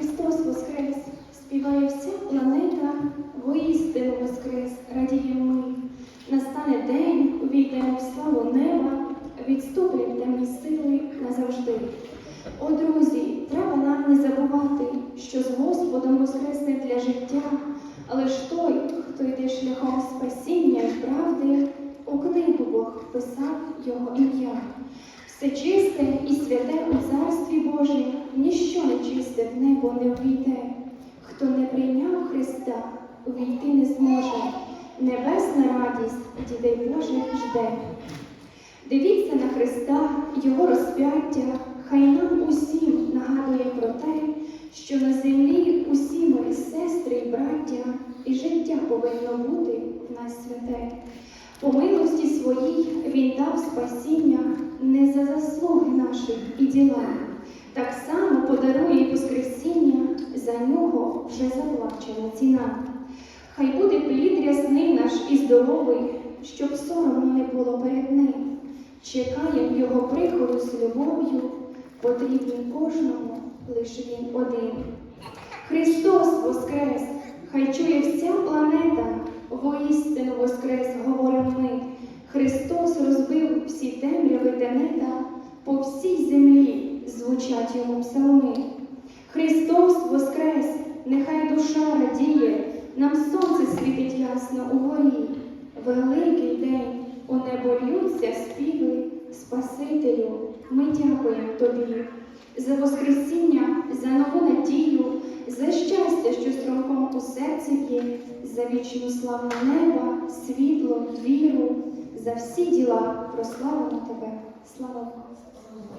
Христос Воскрес, співає вся планета, воістину Воскрес, радіємо ми. Настане день, увійдемо в славу неба, відступлять темні сили назавжди. О, друзі, треба нам не забувати, що з Господом воскресне для життя, але ж той, хто йде шляхом спасіння і правди, у книгу Бог вписав його ім'я. Все чисте і святе у царстві Божій, ніщо не чисте в небо не увійде. Хто не прийняв Христа, увійти не зможе. Небесна радість дітей Божих жде. Дивіться на Христа, Його розп'яття, хай нам усім нагадує про те, що на землі усі ми сестри і браття, і життя повинно бути в нас святе. По милості своїй Він дав спасіння не за заслуги наші і діла. Так само Воскресіння, за нього вже заплачена ціна. Хай буде плід рясний наш і здоровий, щоб соромно не було перед ним. Чекаєм його приходу з любов'ю, потрібен кожному лиш він один. Христос Воскрес, хай чує вся планета, воістину Воскрес, говоримо ми. Христос розбив всі темряви тенета, по всій землі звучать йому псалми. Христос Воскрес, нехай душа радіє, нам сонце світить ясно угорі. Великий день у небо ллються співи, Спасителю, ми дякуємо тобі за Воскресіння, за нову надію, за щастя, що стромком у серці є, за вічну славу неба, світло, віру, за всі діла прославимо тебе. Слава Богу!